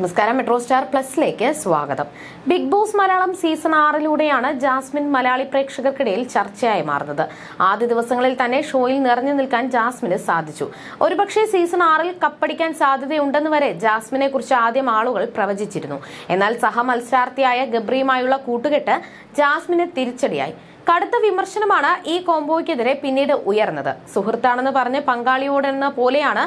നമസ്കാരം. Metro star പ്ലസിലേക്ക് സ്വാഗതം. ബിഗ് ബോസ് മലയാളം സീസൺ ആറിലൂടെയാണ് ജാസ്മിൻ മലയാളി പ്രേക്ഷകർക്കിടയിൽ ചർച്ചയായി മാറുന്നത്. ആദ്യ ദിവസങ്ങളിൽ തന്നെ ഷോയിൽ നിറഞ്ഞു നിൽക്കാൻ ജാസ്മിന് സാധിച്ചു. ഒരുപക്ഷെ സീസൺ ആറിൽ കപ്പടിക്കാൻ സാധ്യതയുണ്ടെന്ന് വരെ ജാസ്മിനെ കുറിച്ച് ആദ്യം ആളുകൾ പ്രവചിച്ചിരുന്നു. എന്നാൽ സഹമത്സരാർത്ഥിയായ ഗബ്രിയുമായുള്ള കൂട്ടുകെട്ട് ജാസ്മിന് തിരിച്ചടിയായി. കടുത്ത വിമർശനമാണ് ഈ കോംബോയ്ക്കെതിരെ പിന്നീട് ഉയർന്നത്. സുഹൃത്താണെന്ന് പറഞ്ഞ് പങ്കാളിയോടെന്ന പോലെയാണ്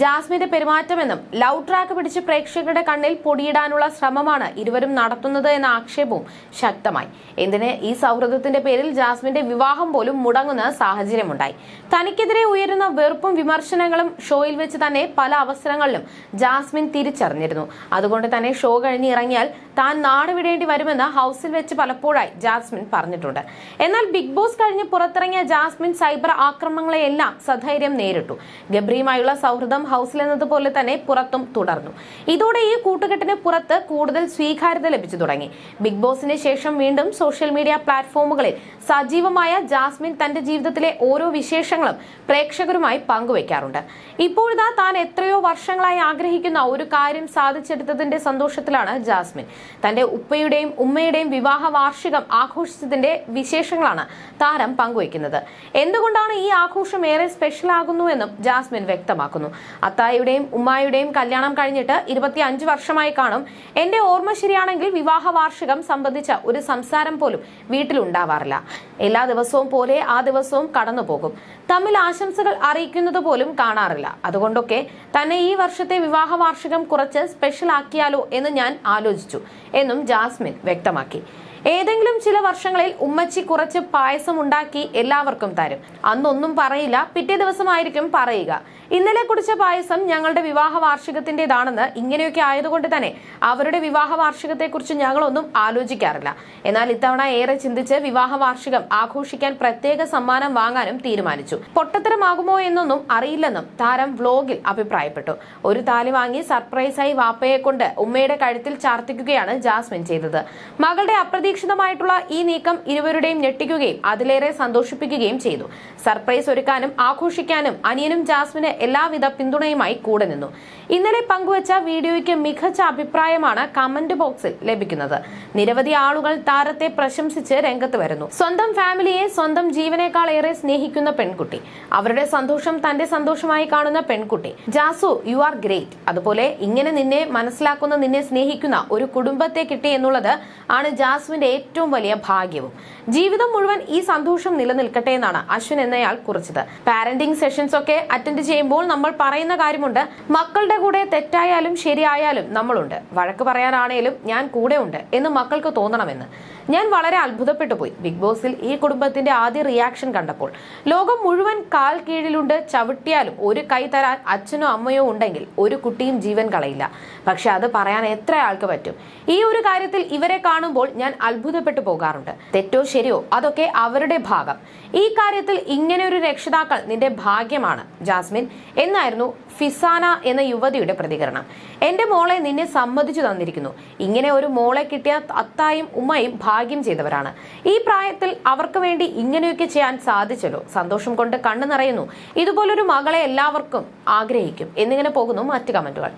ജാസ്മിന്റെ പെരുമാറ്റമെന്നും ലവ് ട്രാക്ക് പിടിച്ച് പ്രേക്ഷകരുടെ കണ്ണിൽ പൊടിയിടാനുള്ള ശ്രമമാണ് ഇരുവരും നടത്തുന്നത് എന്ന ആക്ഷേപവും ശക്തമായി. എന്തിന് ഈ സൗഹൃദത്തിന്റെ പേരിൽ ജാസ്മിന്റെ വിവാഹം പോലും മുടങ്ങുന്ന സാഹചര്യമുണ്ടായി. തനിക്കെതിരെ ഉയരുന്ന വെറുപ്പും വിമർശനങ്ങളും ഷോയിൽ വെച്ച് തന്നെ പല അവസരങ്ങളിലും ജാസ്മിൻ തിരിച്ചറിഞ്ഞിരുന്നു. അതുകൊണ്ട് തന്നെ ഷോ കഴിഞ്ഞ് ഇറങ്ങിയാൽ താൻ നാട് വിടേണ്ടി വരുമെന്ന് ഹൗസിൽ വെച്ച് പലപ്പോഴായി ജാസ്മിൻ പറഞ്ഞിട്ടുണ്ട്. എന്നാൽ ബിഗ് ബോസ് കഴിഞ്ഞ് പുറത്തിറങ്ങിയ ജാസ്മിൻ സൈബർ ആക്രമണങ്ങളെയെല്ലാം സധൈര്യം നേരിട്ടു. ഗബ്രിയുമായുള്ള സൗഹൃദം ഹൗസിൽ എന്നതുപോലെ തന്നെ പുറത്തും തുടർന്നു. ഇതോടെ ഈ കൂട്ടുകെട്ടിന് പുറത്ത് കൂടുതൽ സ്വീകാര്യത ലഭിച്ചു തുടങ്ങി. ബിഗ് ബോസിന് ശേഷം വീണ്ടും സോഷ്യൽ മീഡിയ പ്ലാറ്റ്ഫോമുകളിൽ സജീവമായ ജാസ്മിൻ തന്റെ ജീവിതത്തിലെ ഓരോ വിശേഷങ്ങളും പ്രേക്ഷകരുമായി പങ്കുവയ്ക്കാറുണ്ട് ഇപ്പോഴിതാ താൻ എത്രയോ വർഷങ്ങളായി ആഗ്രഹിക്കുന്ന ഒരു കാര്യം സാധിച്ചെടുത്തതിന്റെ സന്തോഷത്തിലാണ് ജാസ്മിൻ. തന്റെ ഉപ്പയുടെയും ഉമ്മയുടെയും വിവാഹ വാർഷികം ആഘോഷിച്ചതിന്റെ വിശേഷങ്ങളാണ് താരം പങ്കുവയ്ക്കുന്നത് എന്തുകൊണ്ടാണ് ഈ ആഘോഷം ഏറെ സ്പെഷ്യൽ ആകുന്നുവെന്നും ജാസ്മിൻ വ്യക്തമാക്കുന്നു. അത്തായുടെയും ഉമ്മായുടെയും കല്യാണം കഴിഞ്ഞിട്ട് ഇരുപത്തി അഞ്ച് വർഷമായി കാണും. എന്റെ ഓർമ്മ ശരിയാണെങ്കിൽ വിവാഹ വാർഷികം സംബന്ധിച്ച ഒരു സംസാരം പോലും വീട്ടിലുണ്ടാവാറില്ല. എല്ലാ ദിവസവും പോലെ ആ ദിവസവും കടന്നു പോകും. തമ്മിൽ ആശംസകൾ അറിയിക്കുന്നത് പോലും കാണാറില്ല. അതുകൊണ്ടൊക്കെ തന്നെ ഈ വർഷത്തെ വിവാഹ വാർഷികം കുറച്ച് സ്പെഷ്യൽ ആക്കിയാലോ എന്ന് ഞാൻ ആലോചിച്ചു എന്നും ജാസ്മിൻ വ്യക്തമാക്കി. ഏതെങ്കിലും ചില വർഷങ്ങളിൽ ഉമ്മച്ചി കുറച്ച് പായസം ഉണ്ടാക്കി എല്ലാവർക്കും തരും. അന്നൊന്നും പറയില്ല. പിറ്റേ ദിവസമായിരിക്കും പറയുക. ഇന്നലെ കുടിച്ച പായസം ഞങ്ങളുടെ വിവാഹ വാർഷികത്തിന്റേതാണെന്ന് ഇങ്ങനെയൊക്കെ ആയതുകൊണ്ട് തന്നെ അവരുടെ വിവാഹ വാർഷികത്തെക്കുറിച്ച് ഞങ്ങളൊന്നും ആലോചിക്കാറില്ല. എന്നാൽ ഇത്തവണ ഏറെ ചിന്തിച്ച് വിവാഹ വാർഷികം ആഘോഷിക്കാൻ പ്രത്യേക സമ്മാനം വാങ്ങാനും തീരുമാനിച്ചു. പൊട്ടത്തരമാകുമോ എന്നൊന്നും അറിയില്ലെന്നും താരം വ്ലോഗിൽ അഭിപ്രായപ്പെട്ടു. ഒരു താലി വാങ്ങി സർപ്രൈസായി വാപ്പയെ കൊണ്ട് ഉമ്മയുടെ കഴുത്തിൽ ചാർത്തിക്കുകയാണ് ജാസ്മിൻ ചെയ്തത്. മകളുടെ അപ്രതീക്ഷിതമായിട്ടുള്ള ഈ നീക്കം ഇരുവരുടെയും ഞെട്ടിക്കുകയും അതിലേറെ സന്തോഷിപ്പിക്കുകയും ചെയ്തു. സർപ്രൈസ് ഒരുക്കാനും ആഘോഷിക്കാനും അനിയനും ജാസ്മിന് എല്ലാവിധ പിന്തുണയുമായി കൂടെ നിന്നു. ഇന്നലെ പങ്കുവച്ച വീഡിയോയ്ക്ക് മികച്ച അഭിപ്രായമാണ് കമന്റ് ബോക്സിൽ ലഭിക്കുന്നത്. നിരവധി ആളുകൾ താരത്തെ പ്രശംസിച്ച് രംഗത്ത് വരുന്നു. സ്വന്തം ഫാമിലിയെ സ്വന്തം ജീവനേക്കാൾ ഏറെ സ്നേഹിക്കുന്ന പെൺകുട്ടി. അവരുടെ സന്തോഷം തന്റെ സന്തോഷമായി കാണുന്ന പെൺകുട്ടി. ജാസു യു ആർ ഗ്രേറ്റ് അതുപോലെ ഇങ്ങനെ നിന്നെ മനസ്സിലാക്കുന്ന നിന്നെ സ്നേഹിക്കുന്ന ഒരു കുടുംബത്തെ കിട്ടി എന്നുള്ളത് ആണ് ജാസുവിന്റെ ഏറ്റവും വലിയ ഭാഗ്യവും. ജീവിതം മുഴുവൻ ഈ സന്തോഷം നിലനിൽക്കട്ടെ എന്നാണ് അശ്വിൻ എന്നയാൾ കുറിച്ചത്. പാരന്റിംഗ് സെഷൻസ് ഒക്കെ അറ്റൻഡ് ചെയ്യുമ്പോൾ നമ്മൾ പറയുന്ന കാര്യമുണ്ട്. മക്കളുടെ കൂടെ തെറ്റായാലും ശരിയായാലും നമ്മളുണ്ട്. വഴക്ക് പറയാനാണേലും ഞാൻ കൂടെ ഉണ്ട് എന്ന് മക്കൾക്ക് തോന്നണമെന്ന്. ഞാൻ വളരെ അത്ഭുതപ്പെട്ടു പോയി. ബിഗ് ബോസിൽ ഈ കുടുംബത്തിന്റെ ആദ്യ റിയാക്ഷൻ കണ്ടപ്പോൾ. ലോകം മുഴുവൻ കാൽ കീഴിലുണ്ട് ചവിട്ടിയാലും ഒരു കൈ തരാൻ അച്ഛനോ അമ്മയോ ഉണ്ടെങ്കിൽ ഒരു കുട്ടിയും ജീവൻ കളയില്ല. പക്ഷെ അത് പറയാൻ എത്ര ആൾക്ക് പറ്റും? ഈ ഒരു കാര്യത്തിൽ ഇവരെ കാണുമ്പോൾ ഞാൻ അത്ഭുതപ്പെട്ടു പോകാറുണ്ട്. തെറ്റോ ശരിയോ? അതൊക്കെ അവരുടെ ഭാഗം. ഈ കാര്യത്തിൽ ഇങ്ങനെ ഒരു രക്ഷിതാക്കൾ നിന്റെ ഭാഗ്യമാണ് ജാസ്മിൻ എന്നായിരുന്നു ഫിസാന എന്ന യുവതിയുടെ പ്രതികരണം. എന്റെ മോളെ നിന്നെ സമ്മതിച്ചു തന്നിരിക്കുന്നു. ഇങ്ങനെ ഒരു മോളെ കിട്ടിയ അത്തായും ഉമ്മയും ഭാഗ്യം ചെയ്തവരാണ്. ഈ പ്രായത്തിൽ അവർക്ക് വേണ്ടി ഇങ്ങനെയൊക്കെ ചെയ്യാൻ സാധിച്ചല്ലോ. സന്തോഷം കൊണ്ട് കണ്ണു നിറയുന്നു. ഇതുപോലൊരു മകളെ എല്ലാവർക്കും ആഗ്രഹിക്കും. എന്നിങ്ങനെ പോകുന്നു മറ്റു കമന്റുകൾ.